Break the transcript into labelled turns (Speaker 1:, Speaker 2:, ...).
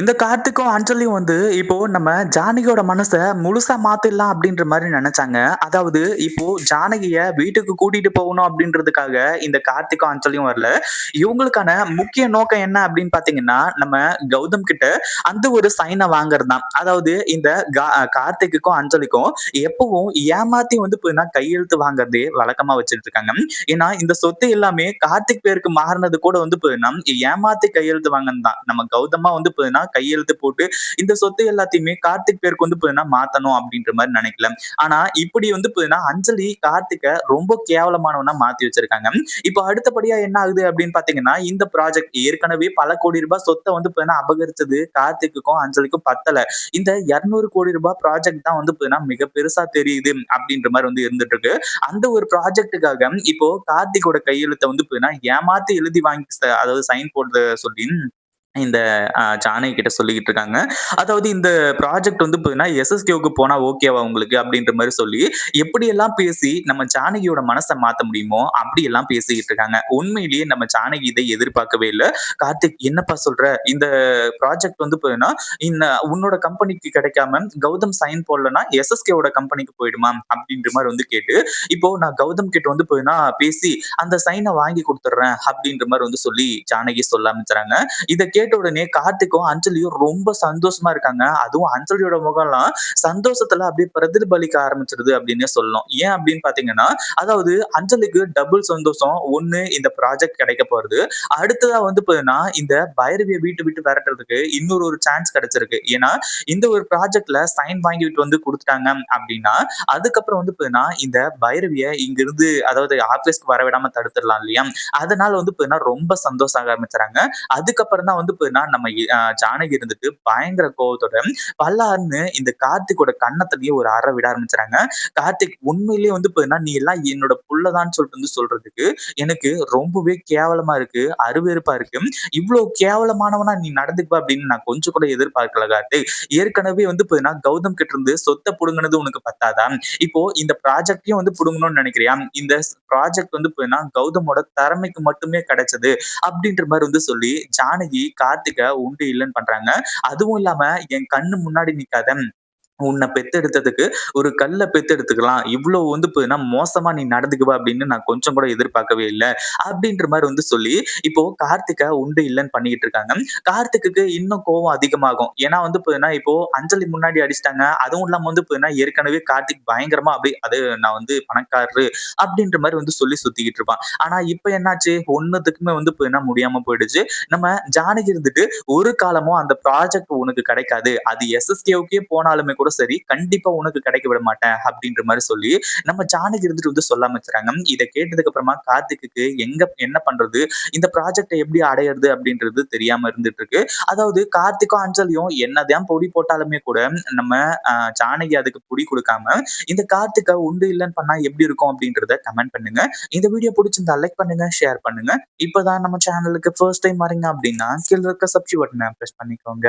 Speaker 1: இந்த கார்த்திக்கும் அஞ்சலியும் வந்து இப்போ நம்ம ஜானகியோட மனசை முழுசா மாத்திடலாம் அப்படின்ற மாதிரி நினைச்சாங்க. அதாவது இப்போ ஜானகிய வீட்டுக்கு கூட்டிட்டு போகணும் அப்படின்றதுக்காக இந்த கார்த்திக்கும் அஞ்சலியும் வரல. இவங்களுக்கான முக்கிய நோக்கம் என்ன அப்படின்னு பாத்தீங்கன்னா நம்ம கௌதம் கிட்ட அந்த ஒரு சைனை வாங்குறது தான் அதாவது இந்த கார்த்திக்குக்கும் அஞ்சலிக்கும் எப்பவும் ஏமாத்தி வந்து கையெழுத்து வாங்குறதே வழக்கமா வச்சுட்டு இருக்காங்க. ஏன்னா இந்த சொத்து எல்லாமே கார்த்திக் பேருக்கு மாறினது கூட வந்து ஏமாத்தி கையெழுத்து வாங்கினது தான் நம்ம கௌதமா வந்து கையெழுத்து போட்டு இந்த சொத்து எல்லாத்தையுமே கார்த்திக் பேருக்கு வந்து மாத்தணும் அப்படின்ற மாதிரி நினைக்கல. ஆனா இப்படி வந்து அஞ்சலி கார்த்திக ரொம்ப கேவலமானவனா மாத்தி வச்சிருக்காங்க. இப்போ அடுத்தபடியா என்ன ஆகுது அப்படின்னு பாத்தீங்கன்னா இந்த ப்ராஜெக்ட் ஏற்கனவே பல கோடி ரூபாய் சொத்தை வந்து அபகரிச்சது கார்த்திக்குக்கும் அஞ்சலிக்கும் பத்தல. இந்த இருநூறு கோடி ரூபாய் ப்ராஜெக்ட் தான் வந்து மிக பெருசா தெரியுது அப்படின்ற மாதிரி வந்து இருந்துட்டு இருக்கு அந்த ஒரு ப்ராஜெக்டுக்காக இப்போ கார்த்திகோட கையெழுத்தை வந்து ஏமாத்தி எழுதி வாங்கி அதாவது சைன் போடுறத சொல்லி இந்த ஜானகி கிட்ட சொல்லிக்கிட்டு இருக்காங்க. அதாவது இந்த ப்ராஜெக்ட் வந்து பார்த்தீங்கன்னா எஸ்எஸ்கேவுக்கு போனா ஓகேவா உங்களுக்கு அப்படின்ற மாதிரி சொல்லி எப்படியெல்லாம் பேசி நம்ம ஜானகியோட மனசை மாத்த முடியுமோ அப்படியெல்லாம் பேசிக்கிட்டு இருக்காங்க. உண்மையிலேயே நம்ம ஜானகி இதை எதிர்பார்க்கவே இல்லை. கார்த்திக் என்னப்பா சொல்ற? இந்த ப்ராஜெக்ட் வந்து பார்த்தீங்கன்னா இந்த உன்னோட கம்பெனிக்கு கிடைக்காம கௌதம் சைன் போடலன்னா எஸ்எஸ்கேவோட கம்பெனிக்கு போயிடுமா? அப்படின்ற மாதிரி வந்து கேட்டு இப்போ நான் கௌதம் கிட்ட வந்து பார்த்தீங்கன்னா பேசி அந்த சைனை வாங்கி கொடுத்துட்றேன் அப்படின்ற மாதிரி வந்து சொல்லி ஜானகி சொல்ல ஆரம்பிச்சுறாங்க. இதை கேட்டு கேட்ட உடனே கார்த்திக்கும் அஞ்சலியும் ரொம்ப சந்தோஷமா இருக்காங்க. அதுவும் அஞ்சலியோட முகம்லாம் சந்தோஷத்துல அப்படியே பிரதிபலிக்க ஆரம்பிச்சிருது அப்படின்னு சொல்லணும். ஏன் அப்படின்னு பாத்தீங்கன்னா அதாவது அஞ்சலிக்கு டபுள் சந்தோஷம். ஒண்ணு இந்த ப்ராஜெக்ட் கிடைக்க போறது. அடுத்ததா வந்து பாத்தீங்கன்னா இந்த பைரவியை வீட்டு விட்டு விரட்டுறதுக்கு இன்னொரு ஒரு சான்ஸ் கிடைச்சிருக்கு. ஏன்னா இந்த ஒரு ப்ராஜெக்ட்ல சைன் வாங்கிட்டு வந்து கொடுத்துட்டாங்க அப்படின்னா அதுக்கப்புறம் வந்து பாத்தீங்கன்னா இந்த பைரவிய இங்க இருந்து அதாவது ஆபீஸ்க்கு வர விடாம தடுத்துடலாம் இல்லையா? அதனால வந்து பாத்தீங்கன்னா ரொம்ப சந்தோஷம் ஆரம்பிச்சாங்க அதுக்கப்புறம் தான் வந்து நம்ம ஜானகி இருந்துட்டு பயங்கர கோவத்தோட பல்லாருன்னு இந்த கார்த்திகோட கண்ணத்திலேயே ஒரு அற விட ஆரம்பிச்சுறாங்க. கார்த்திக் உண்மையிலேயே வந்து பார்த்தீங்கன்னா நீ எல்லாம் என்னோட புள்ளதான்னு சொல்லிட்டு வந்து சொல்றதுக்கு எனக்கு ரொம்பவே கேவலமா இருக்கு அருவேறுப்பா இருக்கு. இவ்வளவு கேவலமானவனா நீ நடந்துக்குவா அப்படின்னு நான் கொஞ்சம் கூட எதிர்பார்க்கல கார்த்திக். ஏற்கனவே வந்து பார்த்தீங்கன்னா கௌதம் கிட்ட இருந்து சொத்தை புடுங்கினது உனக்கு பத்தாதா? இப்போ இந்த ப்ராஜெக்டையும் வந்து புடுங்கணும்னு நினைக்கிறியா? இந்த ப்ராஜெக்ட் வந்து பார்த்தீங்கன்னா கௌதமோட திறமைக்கு மட்டுமே கிடைச்சது அப்படின்ற மாதிரி வந்து சொல்லி ஜானகி கார்த்திகை உண்டு இல்லைன்னு பண்றாங்க. அதுவும் இல்லாம என் கண்ணு முன்னாடி நிக்காத உன்னை பெத்தெடுத்ததுக்கு ஒரு கல்ல பெத்தெடுத்துக்கலாம். இவ்வளவு வந்து மோசமா நீ நடந்துக்குவா அப்படின்னு நான் கொஞ்சம் கூட எதிர்பார்க்கவே இல்லை. அப்படின்ற மாதிரி வந்து சொல்லி இப்போ கார்த்திகை உண்டு இல்லைன்னு பண்ணிட்டு இருக்காங்க. கார்த்திக்கு இன்னும் கோவம் அதிகமாகும். ஏன்னா வந்து இப்போ அஞ்சலி முன்னாடி அடிச்சிட்டாங்க. அதுவும் இல்லாம வந்து ஏற்கனவே கார்த்திக் பயங்கரமா அப்படி அது நான் வந்து பணக்காரரு அப்படின்ற மாதிரி வந்து சொல்லி சுத்திக்கிட்டு இருப்பான். ஆனா இப்ப என்னாச்சு? ஒன்னதுக்குமே வந்து முடியாம போயிடுச்சு. நம்ம ஜானகி இருந்துட்டு ஒரு காலமும் அந்த ப்ராஜெக்ட் உனக்கு கிடைக்காது. அது எஸ்எஸ்கேவுக்கே போனாலுமே கூட கூட சரி கண்டிப்பா உனக்கு கிடைக்க விட மாட்டேன் அப்படின்ற மாதிரி சொல்லி நம்ம ஜானகி இருந்துட்டு வந்து சொல்ல ஆரம்பிச்சுறாங்க இதை கேட்டதுக்கு அப்புறமா கார்த்திக்கு எங்க என்ன பண்றது? இந்த ப்ராஜெக்டை எப்படி அடையிறது அப்படின்றது தெரியாம இருந்துட்டு இருக்கு அதாவது கார்த்திக்கும் அஞ்சலியும் என்னதான் பொடி போட்டாலுமே கூட நம்ம ஜானகி அதுக்கு பொடி கொடுக்காம இந்த கார்த்திகை உண்டு இல்லைன்னு பண்ணா எப்படி இருக்கும் அப்படின்றத கமெண்ட் பண்ணுங்க. இந்த வீடியோ பிடிச்சிருந்தா லைக் பண்ணுங்க ஷேர் பண்ணுங்க. இப்பதான் நம்ம சேனலுக்கு ஃபர்ஸ்ட் டைம் வரீங்க அப்படின்னா கீழே இருக்க சப்ஸ்கிரைப் பட்டனை ப்ரெஸ் பண்ணிக்கோங்க.